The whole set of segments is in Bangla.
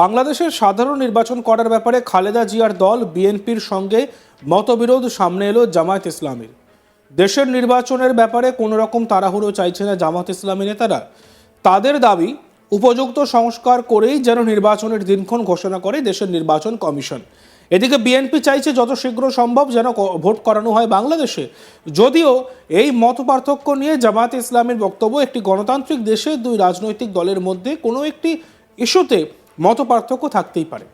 বাংলাদেশের সাধারণ নির্বাচন করার ব্যাপারে খালেদা জিয়ার দল বিএনপির সঙ্গে মতবিরোধ সামনে এলো জামায়াত ইসলামীর। দেশের নির্বাচনের ব্যাপারে কোনো রকম তাড়াহুড়ো চাইছে না জামাত ইসলামী নেতারা। তাদের দাবি, উপযুক্ত সংস্কার করেই যেন নির্বাচনের দিনক্ষণ ঘোষণা করে দেশের নির্বাচন কমিশন। এদিকে বিএনপি চাইছে যত শীঘ্র সম্ভব যেন ভোট করানো হয় বাংলাদেশে। যদিও এই মত পার্থক্য নিয়ে জামাত ইসলামের বক্তব্য, একটি গণতান্ত্রিক দেশে দুই রাজনৈতিক দলের মধ্যে কোনো একটি ইস্যুতে মত পার্থক্য থাকতেই পারে।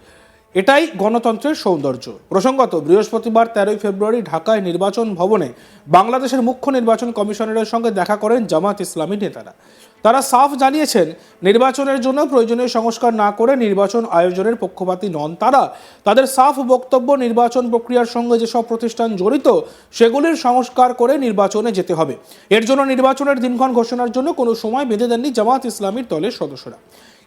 এটাই গণতন্ত্রের সৌন্দর্য। প্রসঙ্গত, বৃহস্পতিবার তেরোই ফেব্রুয়ারি ঢাকায় নির্বাচন ভবনে বাংলাদেশের মুখ্য নির্বাচন কমিশনারের সঙ্গে দেখা করেন জামাত ইসলামী নেতারা। তারা সাফ জানিয়েছেন, নির্বাচনের জন্য প্রয়োজনীয় সংস্কার না করে নির্বাচন আয়োজনের পক্ষপাতী নন তারা। তাদের সাফ বক্তব্য, নির্বাচন প্রক্রিয়ার সঙ্গে যেসব প্রতিষ্ঠান জড়িত, সেগুলির সংস্কার করে নির্বাচনে যেতে হবে। এর জন্য নির্বাচনের দিনক্ষণ ঘোষণার জন্য কোনো সময় বেঁধে দেননি জামাত ইসলামীর দলের সদস্যরা।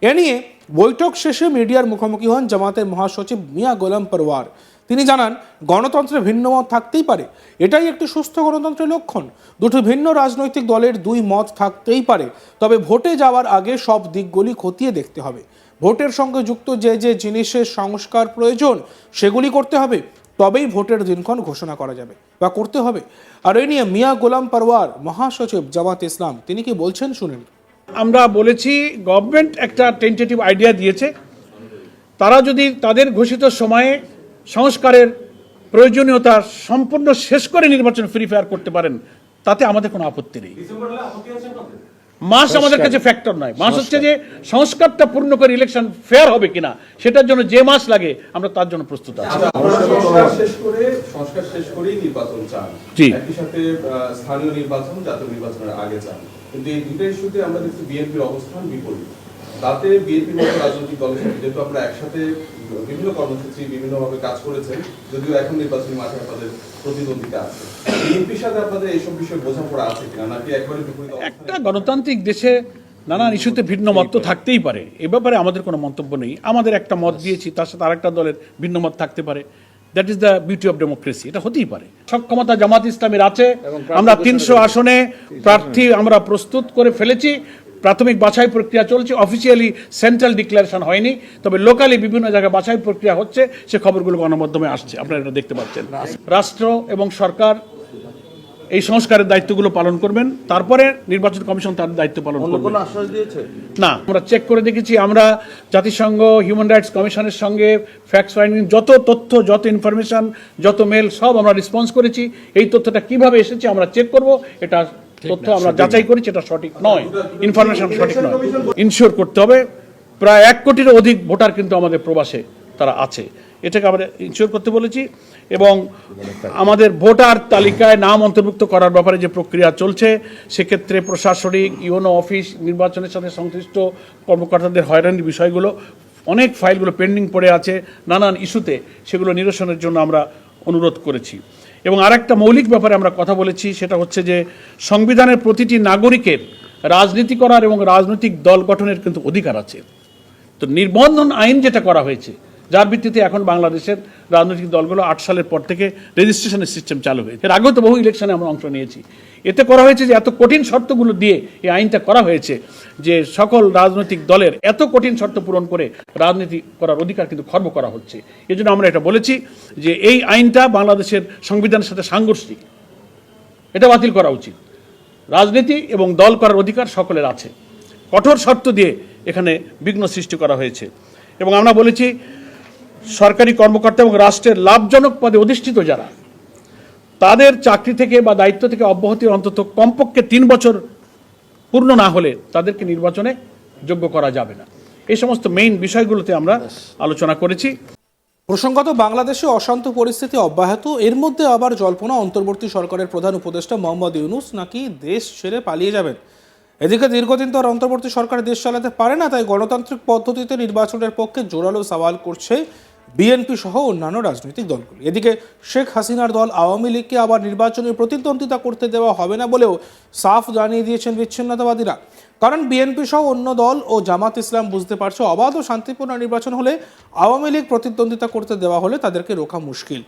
এ নিয়ে বৈঠক শেষে মিডিয়ার মুখোমুখি হন জামাতের মহাসচিব মিয়া গোলাম পরওয়ার। তিনি জানান, গণতন্ত্রে ভিন্ন মত থাকতেই পারে। এটাই একটি সুস্থ গণতন্ত্রের লক্ষণ। দুটি ভিন্ন রাজনৈতিক দলের দুই মত থাকতেই পারে। তবে ভোটে যাওয়ার আগে সব দিকগুলি খতিয়ে দেখতে হবে। ভোটের সঙ্গে যুক্ত যে যে জিনিসের সংস্কার প্রয়োজন, সেগুলি করতে হবে। তবেই ভোটের দিনক্ষণ ঘোষণা করা যাবে বা করতে হবে। আর এই নিয়ে মিয়া গোলাম পরওয়ার, মহাসচিব জামাত ইসলাম, তিনি কি বলছেন শুনেন। আমরা বলেছি গভর্নমেন্ট একটা টেন্টেটিভ আইডিয়া দিয়েছে। তারা যদি তাদের ঘোষিত সময়ে সংস্কারের প্রয়োজনীয়তা সম্পূর্ণ শেষ করে নির্বাচন ফ্রি ফায়ার করতে পারেন তাতে আমাদের কোনো আপত্তি নেই। মাস আমাদের কাছে ফ্যাক্টর নয়। মাস হচ্ছে যে সংস্কারটা পূর্ণ করে ইলেকশন ফেয়ার হবে কিনা সেটার জন্য যে মাস লাগে আমরা তার জন্য প্রস্তুত আছি। সংস্কার শেষ করে সংস্কার শেষ করেই নির্বাচন চান জি। একই সাথে স্থানীয় নির্বাচন জাতীয় নির্বাচনের আগে চান কিন্তু এই দুটো ইস্যুতে আমরা দেখছি বিএনপির অবস্থান বিপরীত। তাতে বিএনপির মতো রাজনৈতিক দলের সাথে যেহেতু আমরা একসাথে বিভিন্ন কর্মসূচি বিভিন্নভাবে কাজ করেছেন, যদিও এখন নির্বাচনী মাঠে আপনাদের প্রতিদ্বন্দ্বিতা আছে। বিএনপির সাথে আপনাদের এইসব বিষয়ে বোঝাপড়া আছে কিনা, নাকি একবারে বিপরীত একটা গণতান্ত্রিক দেশে নানান ইস্যুতে ভিন্ন মত তো থাকতেই পারে। এ ব্যাপারে আমাদের কোনো মন্তব্য নেই। আমাদের একটা মত দিয়েছি, তার সাথে আরেকটা দলের ভিন্ন মত থাকতে পারে। That is the beauty of democracy এটা হতেই পারে। সক্ষমতা জামাত ইসলামের আছে। আমরা তিনশো আসনে প্রার্থী আমরা প্রস্তুত করে ফেলেছি। প্রাথমিক বাছাই প্রক্রিয়া চলছে। অফিসিয়ালি সেন্ট্রাল ডিক্লারেশন হয়নি। তবে লোকালি বিভিন্ন জায়গায় বাছাই প্রক্রিয়া হচ্ছে। সে খবরগুলো গণমাধ্যমে আসছে। আপনারা এটা দেখতে পাচ্ছেন। রাষ্ট্র এবং সরকার এই সংস্কারের দায়িত্বগুলো পালন করবেন তারপরে নির্বাচন কমিশন তার দায়িত্ব পালন করবে। আশ্বাস দিয়েছে? না আমরা চেক করে দেখেছি আমরা জাতিসংঘ হিউম্যান রাইটস কমিশনের সঙ্গে ফ্যাক্টস ফাইন্ডিং যত তথ্য যত ইনফরমেশন যত মেল সব আমরা রেসপন্স করেছি। এই তথ্যটা কীভাবে এসেছে আমরা চেক করব এটা তথ্য আমরা যাচাই করেছি এটা সঠিক নয়। ইনফরমেশন সঠিক নয়। ইনশিওর করতে হবে। প্রায় এক কোটির অধিক ভোটার কিন্তু আমাদের প্রবাসে। তারা আছে। এটাকে আমরা ইনশিওর করতে বলেছি এবং আমাদের ভোটার তালিকায় নাম অন্তর্ভুক্ত করার ব্যাপারে যে প্রক্রিয়া চলছে, সেক্ষেত্রে প্রশাসনিক, ইউনো অফিস, নির্বাচনের সাথে সংশ্লিষ্ট কর্মকর্তাদের হয়রানির বিষয়গুলো, অনেক ফাইলগুলো পেন্ডিং পড়ে আছে নানান ইস্যুতে, সেগুলো নিরসনের জন্য আমরা অনুরোধ করেছি। এবং আরেকটা মৌলিক ব্যাপারে আমরা কথা বলেছি, সেটা হচ্ছে যে সংবিধানের প্রতিটি নাগরিকের রাজনীতি করার এবং রাজনৈতিক দল গঠনের কিন্তু অধিকার আছে। তো নির্বন্ধন আইন যেটা করা হয়েছে যার ভিত্তিতে এখন বাংলাদেশের রাজনৈতিক দলগুলো আট সালের পর থেকে রেজিস্ট্রেশনের সিস্টেম চালু হয়েছে এর আগেও তো বহু ইলেকশনে আমরা অংশ নিয়েছি। এতে করা হয়েছে যে এত কঠিন শর্তগুলো দিয়ে এই আইনটা করা হয়েছে যে সকল রাজনৈতিক দলের এত কঠিন শর্ত পূরণ করে রাজনীতি করার অধিকার কিন্তু খর্ব করা হচ্ছে। এই জন্য আমরা এটা বলেছি যে এই আইনটা বাংলাদেশের সংবিধানের সাথে সাংঘর্ষিক। এটা বাতিল করা উচিত। রাজনীতি এবং দল করার অধিকার সকলের আছে। কঠোর শর্ত দিয়ে এখানে বিঘ্ন সৃষ্টি করা হয়েছে। এবং আমরা বলেছি সরকারি কর্মকর্তা এবং রাষ্ট্রের লাভজনক পদে অধিষ্ঠিত যারা, তাদের চাকরি থেকে বা দায়িত্ব থেকে অব্যাহতি অন্তত কমপক্ষে তিন বছর পূর্ণ না হলে তাদেরকে নির্বাচনে যোগ্য করা যাবে না। এই সমস্ত মেইন বিষয়গুলোতে আমরা আলোচনা করেছি। প্রসঙ্গত বাংলাদেশে অশান্ত পরিস্থিতি অব্যাহত। এর মধ্যে আবার জল্পনা, অন্তর্বর্তী সরকারের প্রধান উপদেষ্টা মোহাম্মদ ইউনুস নাকি দেশ ছেড়ে পালিয়ে যাবেন? এদিকে দীর্ঘদিন তো আর অন্তর্বর্তী সরকার দেশ চালাতে পারে না, তাই গণতান্ত্রিক পদ্ধতিতে নির্বাচনের পক্ষে জোরালো সওয়াল করছে বিএনপি সহ অন্যান্য রাজনৈতিক দলগুলি। এদিকে শেখ হাসিনার দল আওয়ামী লীগকে আবার নির্বাচনে প্রতিদ্বন্দ্বিতা করতে দেওয়া হবে না বলেও সাফ জানিয়ে দিয়েছেন বিচ্ছিন্নতাবাদীরা। কারণ বিএনপি সহ অন্য দল ও জামাত ইসলাম বুঝতে পারছে অবাধ ও শান্তিপূর্ণ নির্বাচন হলে আওয়ামী লীগ প্রতিদ্বন্দ্বিতা করতে দেওয়া হলে তাদেরকে রোখা মুশকিল।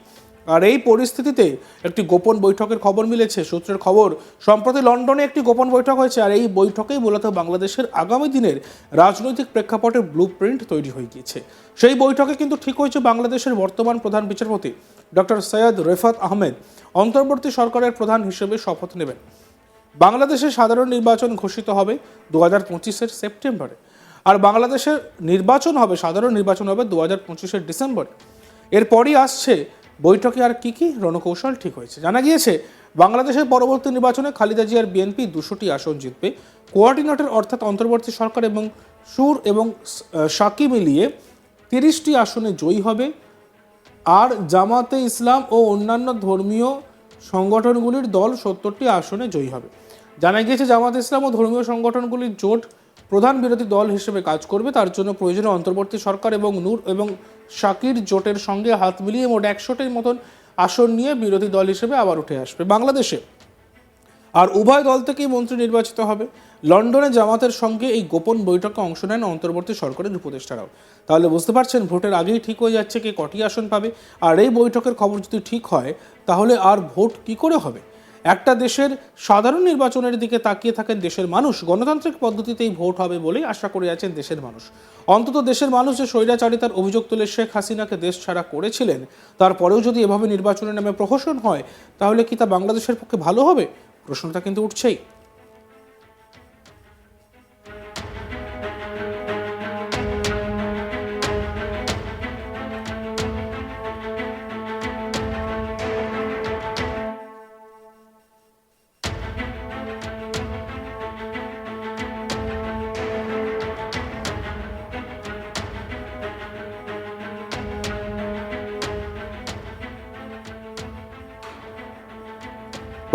আর এই পরিস্থিতিতে একটি গোপন বৈঠকের খবর মিলেছে। সূত্রের খবর, সম্প্রতি লন্ডনে একটি গোপন বৈঠক হয়েছে আর এই বৈঠকেই মূলত বাংলাদেশের আগামী দিনের রাজনৈতিক প্রেক্ষাপটের ব্লু তৈরি হয়ে গিয়েছে। সেই বৈঠকে কিন্তু ঠিক হয়েছে বাংলাদেশের বর্তমান প্রধান বিচারপতি ডক্টর সৈয়দ রেফাত আহমেদ, অন্তর্বর্তী সরকারের প্রধান হিসেবে শপথ নেবেন। বাংলাদেশের সাধারণ নির্বাচন ঘোষিত হবে দু হাজার পঁচিশের সেপ্টেম্বরে আর বাংলাদেশের নির্বাচন হবে, সাধারণ নির্বাচন হবে দু হাজার পঁচিশের ডিসেম্বরে। এরপরই আসছে বৈঠকে আর কি কি রণকৌশল ঠিক হয়েছে? জানা গিয়েছে, বাংলাদেশের পরবর্তী নির্বাচনে খালিদা জিয়ার বিএনপি দুশোটি আসন জিতবে। কোয়ার্ডিনেটর অর্থাৎ অন্তর্বর্তী সরকার এবং সুর এবং সাকি মিলিয়ে তিরিশটি আসনে জয়ী হবে। আর জামাতে ইসলাম ও অন্যান্য ধর্মীয় সংগঠনগুলির দল সত্তরটি আসনে জয়ী হবে। জানা গিয়েছে, জামাত ইসলাম ও ধর্মীয় সংগঠনগুলির জোট প্রধান বিরোধী দল হিসেবে কাজ করবে। তার জন্য প্রয়োজনে অন্তর্বর্তী সরকার এবং নূর এবং শাকির জোটের সঙ্গে হাত মিলিয়ে মোট একশোটির মতন আসন নিয়ে বিরোধী দল হিসেবে আবার উঠে আসবে। বাংলাদেশে আর উভয় দল থেকেই মন্ত্রী নির্বাচিত হবে। লন্ডনে জামাতের সঙ্গে এই গোপন বৈঠকে অংশ নেন অন্তর্বর্তী সরকারের উপদেষ্টারাও। তাহলে বুঝতে পারছেন, ভোটের আগেই ঠিক হয়ে যাচ্ছে কে কটি আসন পাবে। আর এই বৈঠকের খবর যদি ঠিক হয়, তাহলে আর ভোট কি করে হবে? একটা দেশের সাধারণ নির্বাচনের দিকে তাকিয়ে থাকেন দেশের মানুষ, গণতান্ত্রিক পদ্ধতিতেই ভোট হবে বলেই আশা করে আছেন দেশের মানুষ। অন্তত দেশের মানুষ যে স্বৈরাচারিতার অভিযোগ তুলে শেখ হাসিনাকে দেশ ছাড়া করেছিলেন, তারপরেও যদি এভাবে নির্বাচনের নামে প্রহসন হয়, তাহলে কি তা বাংলাদেশের পক্ষে ভালো হবে? প্রশ্নটা কিন্তু উঠছেই।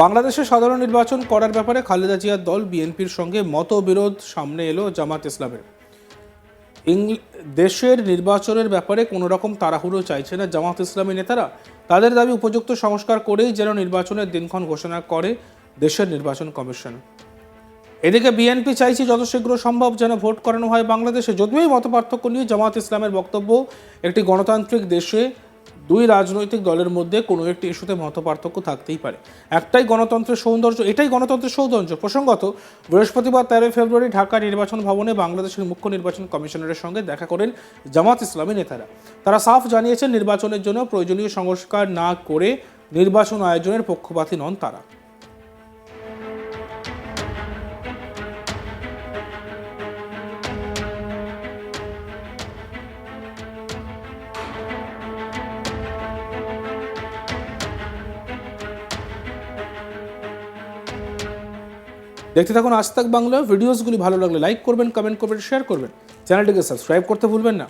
বাংলাদেশে সাধারণ নির্বাচন করার ব্যাপারে খালেদা জিয়ার দল বিএনপির সঙ্গে মতবিরোধ সামনে এলো জামাত ইসলামের। দেশের নির্বাচনের ব্যাপারে কোনো রকম তাড়াহুড়ো চাইছে না জামাত ইসলামী নেতারা। তাদের দাবি, উপযুক্ত সংস্কার করেই যেন নির্বাচনের দিনক্ষণ ঘোষণা করে দেশের নির্বাচন কমিশন। এদিকে বিএনপি চাইছে যত শীঘ্র সম্ভব যেন ভোট করানো হয় বাংলাদেশে। যদিও এই মতপার্থক্য নিয়ে জামাত ইসলামের বক্তব্য, একটি গণতান্ত্রিক দেশে দুই রাজনৈতিক দলের মধ্যে কোনো একটি ইস্যুতে মত পার্থক্য থাকতেই পারে। একটাই গণতন্ত্রের সৌন্দর্য, এটাই গণতন্ত্রের সৌন্দর্য। প্রসঙ্গত, বৃহস্পতিবার তেরোই ফেব্রুয়ারি ঢাকা নির্বাচন ভবনে বাংলাদেশের মুখ্য নির্বাচন কমিশনারের সঙ্গে দেখা করেন জামাত ইসলামী নেতারা। তারা সাফ জানিয়েছেন, নির্বাচনের জন্য প্রয়োজনীয় সংস্কার না করে নির্বাচন আয়োজনের পক্ষপাতী নন তারা। দেখতে থাকুন আজ তাক বাংলা ভিডিওসগুলি ভালো লাগলে লাইক করবেন কমেন্ট করবেন শেয়ার করবেন। চ্যানেলটিকে সাবস্ক্রাইব করতে ভুলবেন না।